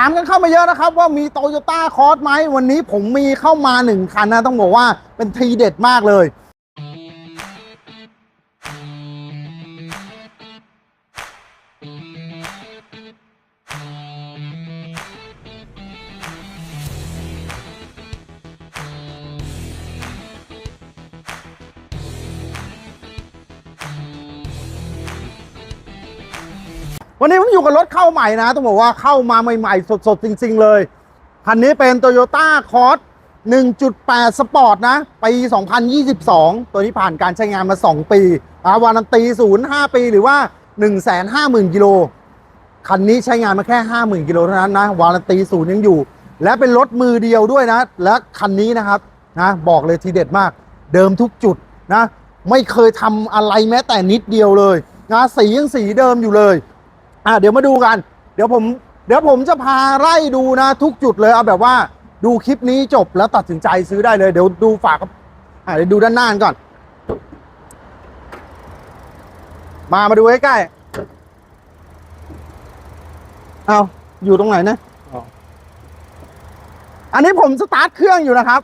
ถามกันเข้ามาเยอะนะครับว่ามีโตโยต้าคอร์สไหมวันนี้ผมมีเข้ามาหนึ่งคันนะ ต้องบอกว่าเป็นทีเด็ดมากเลย วันนี้ผมอยู่กับรถเข้าใหม่นะ ต้องบอกว่าเข้ามาใหม่ๆ สดๆ จริง ๆ เลย คันนี้เป็น Toyota c o r s 1.8 Sport นะ ปี 2022 ตัวนี้ผ่านการใช้งานมา 2 ปีอาวารันตีศูนย์5ปี หรือว่า 150,000 กิโล คันนี้ใช้งานมาแค่ 50,000 กิโลเท่านั้นนะ วารันตีศูนย์ยังอยู่ และเป็นรถมือเดียวด้วยนะ และคันนี้นะครับนะบอกเลยทีเด็ดมาก เดิมทุกจุดนะ ไม่เคยทำอะไรแม้แต่นิดเดียวเลยนะสียังสีเดิมอยู่เลย อะเดี๋ยวมาดูกัน เดี๋ยวผม เดี๋ยวผมจะพาไล่ดูนะ ทุกจุดเลยเอาแบบว่าดูคลิปนี้จบแล้วตัดสินใจซื้อได้เลยเดี๋ยวดูฝากกับอะเดี๋ยวดูด้านหน้ากันก่อน มามาดูใกล้ๆเอาอยู่ตรงไหนนะอ๋ออันนี้ผมสตาร์ทเครื่องอยู่นะครับ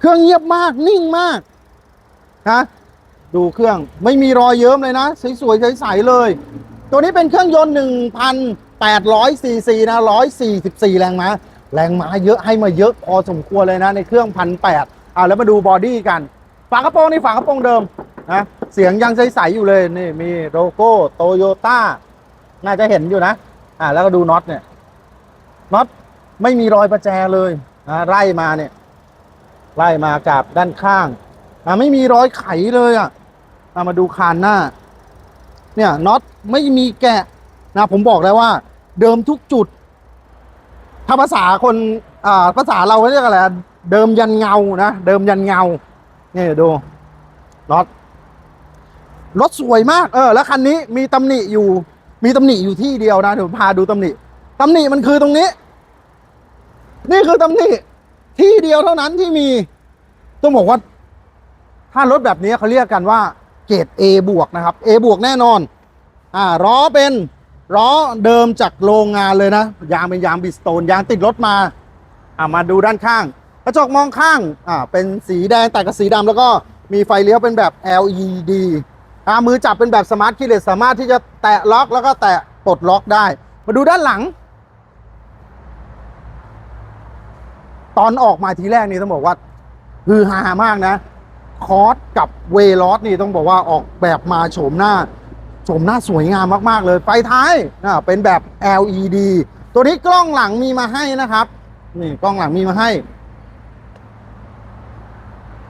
เครื่องเงียบมากนิ่งมากนะดูเครื่องไม่มีรอยเยิ้มเลยนะ สวยๆใสๆเลย ตัวนี้เป็นเครื่องยนต์ 1,800ซีซีนะ 144 แรงม้า แรงม้าเยอะให้มาเยอะพอสมควรเลยนะ ในเครื่อง 1,800อ่าแล้วมาดูบอดี้กัน ฝากระโปรงนี่ฝากระโปรงเดิมนะเสียงยังใสๆอยู่เลย นี่มีโลโก้โตโยต้าน่าจะเห็นอยู่นะ อ่าแล้วก็ดูน็อตเนี่ยน็อตไม่มีรอยประแจเลยนะไล่มาเนี่ย ไล่มากับด้านข้างอ่าไม่มีรอยไขเลยอะอ่ามาดูคานหน้า เนี่ยน็อตไม่มีแกะนะผมบอกแล้วว่า เดิมทุกจุด ถ้าภาษาคนอ่าภาษาเราเรียกอะไรอะเดิมยันเงานะเดิมยันเงาเนี่ยดูน็อตรถสวยมากเออแล้วคันนี้มีตำหนิอยู่ มีตำหนิอยู่ที่เดียวนะเดี๋ยวพาดูตำหนิตำหนิมันคือตรงนี้ นี่คือตำหนิที่เดียวเท่านั้นที่มี ต้องบอกว่า ถ้ารถแบบนี้เขาเรียกกันว่า เกรด A บวกนะครับ A บวกแน่นอน อ่าล้อเป็นล้อเดิมจากโรงงานเลยนะ ยางเป็นยางบิสโตนยางติดรถมา อ่ามาดูด้านข้าง กระจกมองข้าง อ่า เป็นสีแดงแต่กับสีดำแล้วก็มีไฟเลี้ยวเป็นแบบ LED อ่ามือจับเป็นแบบสมาร์ทคีย์เลสสามารถที่จะแตะล็อกแล้วก็แตะปลดล็อกได้ มาดูด้านหลัง ตอนออกมาทีแรกนี่ต้องบอกว่าฮือฮามากนะ คอร์สกับเวลอสนี่ต้องบอกว่าออกแบบมาโฉมหน้าโฉมหน้าสวยงามมาก ๆ เลย ไฟท้ายนะเป็นแบบ LED ตัวนี้กล้องหลังมีมาให้นะครับ นี่กล้องหลังมีมาให้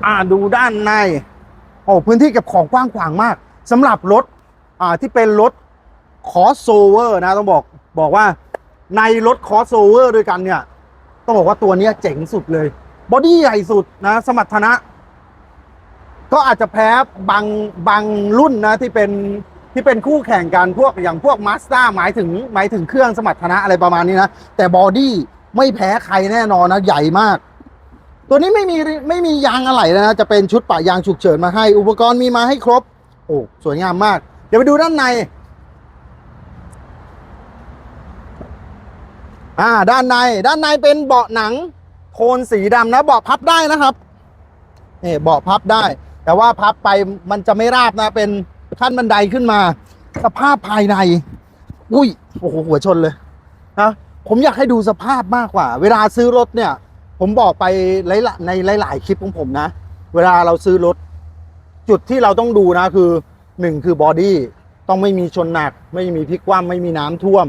อ่าดูด้านใน โอ้พื้นที่เก็บของกว้างขวางมากสำหรับรถ อ่าที่เป็นรถคอสโซเวอร์นะ ต้องบอกบอกว่าในรถคอสโซเวอร์ด้วยกันเนี่ย ต้องบอกว่าตัวนี้เจ๋งสุดเลย บอดี้ใหญ่สุดนะ สมรรถนะ ก็อาจจะแพ้บางบางรุ่นนะที่เป็นที่เป็นคู่แข่งกันพวกอย่างพวกมาสด้าหมายถึงหมายถึงเครื่องสมรรถนะอะไรประมาณนี้นะ แต่บอดี้ไม่แพ้ใครแน่นอนนะ ใหญ่มาก ตัวนี้ไม่มีไม่มียางอะไหล่นะ จะเป็นชุดปะยางฉุกเฉินมาให้ อุปกรณ์มีมาให้ครบ โอ้สวยงามมาก เดี๋ยวไปดูด้านใน อ่า ด้านในด้านในเป็นเบาะหนังโทนสีดำนะเบาะพับได้นะครับนี่เบาะพับได้ แต่ว่าพับไปมันจะไม่ราบนะ เป็นขั้นบันไดขึ้นมา สภาพภายใน อุ้ยโอ้โหหัวชนเลยนะผมอยากให้ดูสภาพมากกว่า เวลาซื้อรถเนี่ย ผมบอกไปหลายในหลาย ๆ คลิปของผมนะ เวลาเราซื้อรถ จุดที่เราต้องดูนะคือหนึ่งคือบอดี้ต้องไม่มีชนหนัก ไม่มีพลิกคว่ำไม่มีน้ำท่วม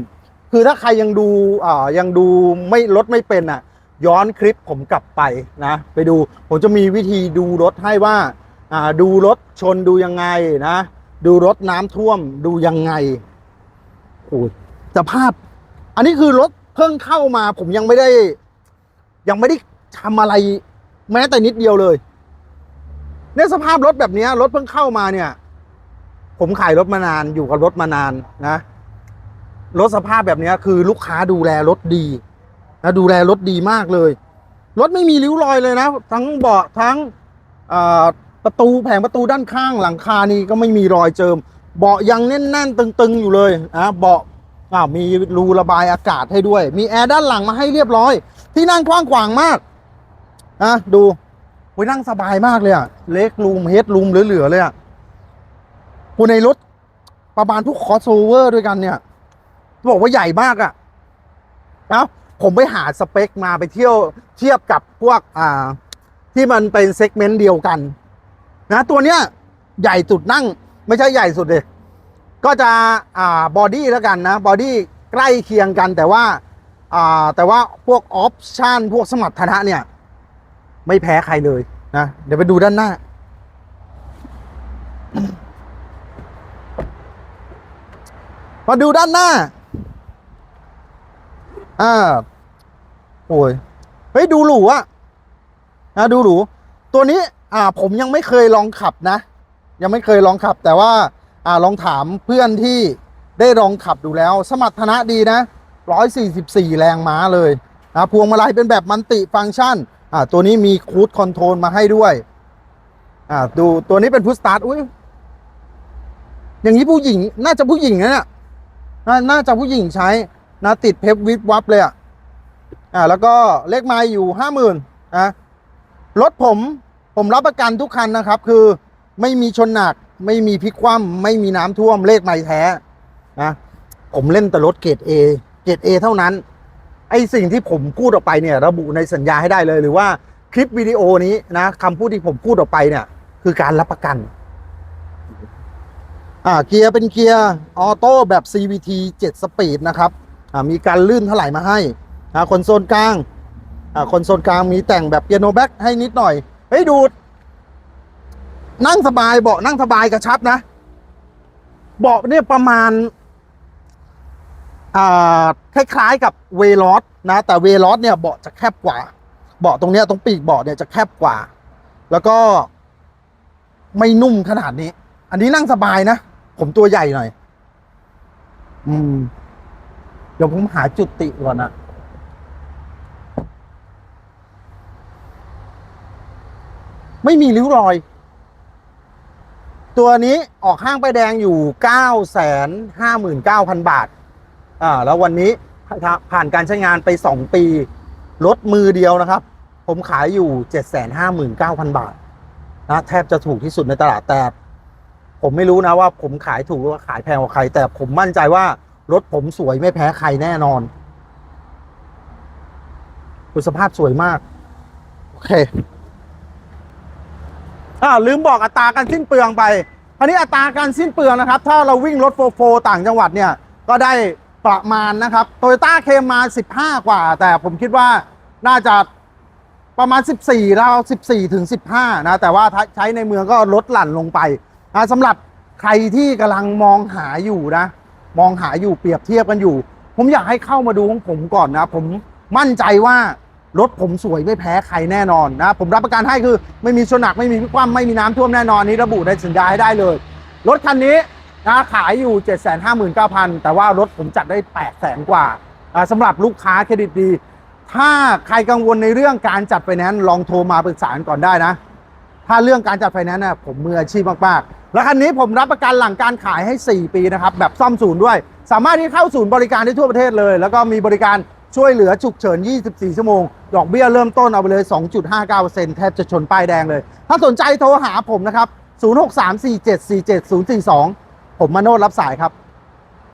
คือถ้าใครยังดูอ่ายังดูไม่รถไม่เป็นอะ ย้อนคลิปผมกลับไปนะ ไปดูผมจะมีวิธีดูรถให้ว่า ดูรถชนดูยังไงนะ ดูรถน้ำท่วมดูยังไงโอ้ยสภาพ อันนี้คือรถเพิ่งเข้ามา ผมยังไม่ได้ ยังไม่ได้ทำอะไร แม้แต่นิดเดียวเลยเนี่ยสภาพรถแบบนี้รถเพิ่งเข้ามาเนี่ย ผมขายรถมานานอยู่กับรถมานานนะรถสภาพแบบนี้คือลูกค้าดูแลรถดีนะดูแลรถดีมากเลย รถไม่มีริ้วรอยเลยนะ ทั้งเบาะทั้งออ ประตูแผงประตูด้านข้างหลังคานี่ก็ไม่มีรอยเจิม เบาะยังแน่นๆตึงๆอยู่เลยนะเบาะอ้าวมีรูระบายอากาศให้ด้วย มีแอร์ด้านหลังมาให้เรียบร้อย ที่นั่งกว้างขวางมากอะดูโอ้ยนั่งสบายมากเลยอะเล็กรูมเฮดรูมเหลือๆเลยอะคูในรถประมาณทุกคอสโอเวอร์ด้วยกันเนี่ยบอกว่าใหญ่มากอะเอ้าผมไปหาสเปคมาไปเที่ยวเทียบกับพวกอ่าที่มันเป็นเซกเมนต์เดียวกัน นะตัวเนี้ยใหญ่สุดนั่งไม่ใช่ใหญ่สุดเลยก็จะอ่าบอดี้แล้วกันนะบอดี้ใกล้เคียงกันแต่ว่าอ่าแต่ว่าพวกออปชันพวกสมรรถนะเนี่ย ไม่แพ้ใครเลยนะเดี๋ยวไปดูด้านหน้า มาดูด้านหน้าอ่าโอ้ยเฮ้ยดูหรูอะนะดูหรู ตัวนี้อ่าผมยังไม่เคยลองขับนะ ยังไม่เคยลองขับ แต่ว่าอ่าลองถามเพื่อนที่ได้ลองขับดูแล้ว สมรรถนะดีนะ 144 แรงม้าเลยนะพวงมาลัยเป็นแบบมันติฟังก์ชันอ่าตัวนี้มีคูดคอนโทรลมาให้ด้วยอ่าดูตัวนี้เป็นพุชสตาร์ทอุ้ยอย่างนี้ผู้หญิงน่าจะผู้หญิงนะเนี่ยนาน่าจะผู้หญิงใช้นะติดเพปวิบวับเลยอะอ่าแล้วก็เลขไม้อยู่ห้าหมื่นนะ รถผมผมรับประกันทุกคันนะครับ คือไม่มีชนหนัก ไม่มีพลิกคว่ำไม่มีน้ำท่วมเลขไม้แท้นะผมเล่นแต่รถเกรด A เกรด A เท่านั้น ไอสิ่งที่ผมพูดออกไปเนี่ยระบุในสัญญาให้ได้เลย หรือว่าคลิปวิดีโอนี้นะคำพูดที่ผมพูดออกไปเนี่ย คือการรับประกัน อ่าเกียร์เป็นเกียร์ออโต้แบบ CVT 7 สปีดนะครับ อ่ามีการลื่นถลายมาให้อ่าคอนโซลกลาง คอนโซลกลางมีแต่งแบบเปียโนแบ็กให้นิดหน่อย เฮ้ยดูดนั่งสบายเบาะนั่งสบายกระชับนะ เบาะเนี่ยประมาณอ่าคล้ายๆกับเวลอสนะ แต่เวลอสเนี่ยเบาะจะแคบกว่า เบาะตรงเนี้ยตรงปีกเบาะเนี่ยจะแคบกว่า แล้วก็ไม่นุ่มขนาดนี้ อันนี้นั่งสบายนะ ผมตัวใหญ่หน่อย อืม เดี๋ยวผมหาจุดติก่อนนะ ไม่มีริ้วรอย ตัวนี้ออกห้างไปแดงอยู่9 5 9 0 0 0บาท อ่า แล้ววันนี้ผ่านการใช้งานไป2ปีรถมือเดียวนะครับ ผมขายอยู่759,000บาทนะแทบจะถูกที่สุดในตลาดแต่ผมไม่รู้นะว่าผมขายถูกหรือว่าขายแพงกว่าใคร แต่ผมมั่นใจว่ารถผมสวยไม่แพ้ใครแน่นอนคุณสภาพสวยมาก โอเค อ่าลืมบอกอัตราการสิ้นเปลืองไปคราวนี้อัตราการสิ้นเปลืองนะครับ ถ้าเราวิ่งรถโฟโฟต่างจังหวัดเนี่ย ก็ได้ประมาณนะครับโตโยต้าเคมา15 กว่า แต่ผมคิดว่าน่าจะประมาณ 14แล้ว14 ถึง 15 นะ แต่ว่าถ้าใช้ในเมืองก็ลดหลั่นลงไปนะสำหรับใครที่กำลังมองหาอยู่นะ มองหาอยู่เปรียบเทียบกันอยู่ ผมอยากให้เข้ามาดูของผมก่อนนะ ผมมั่นใจว่า รถผมสวยไม่แพ้ใครแน่นอนนะผมรับประกันให้คือไม่มีชนหนักไม่มีพิความไม่มีน้ำท่วมแน่นอนนี้ระบุในสัญญาให้ได้เลย รถคันนี้นะขายอยู่ 759,000 แต่ว่ารถผมจัดได้ 800,000กว่าอ่าสำหรับลูกค้าเครดิตดี ถ้าใครกังวลในเรื่องการจัดไฟแนนซ์ลองโทรมาปรึกษาก่อนได้นะ ถ้าเรื่องการจัดไฟแนนซ์นะผมมืออาชีพมากๆ แล้วคันนี้ผมรับประกันหลังการขายให้ 4 ปีนะครับ แบบซ่อมศูนย์ด้วย สามารถที่เข้าศูนย์บริการได้ทั่วประเทศเลย แล้วก็มีบริการช่วยเหลือฉุกเฉิน 24 ชั่วโมง ดอกเบี้ยเริ่มต้นเอาไปเลย 2.59%แทบจะชนป้ายแดงเลย ถ้าสนใจโทรหาผมนะครับ 0634747042 ผมมาโนดรับสายครับ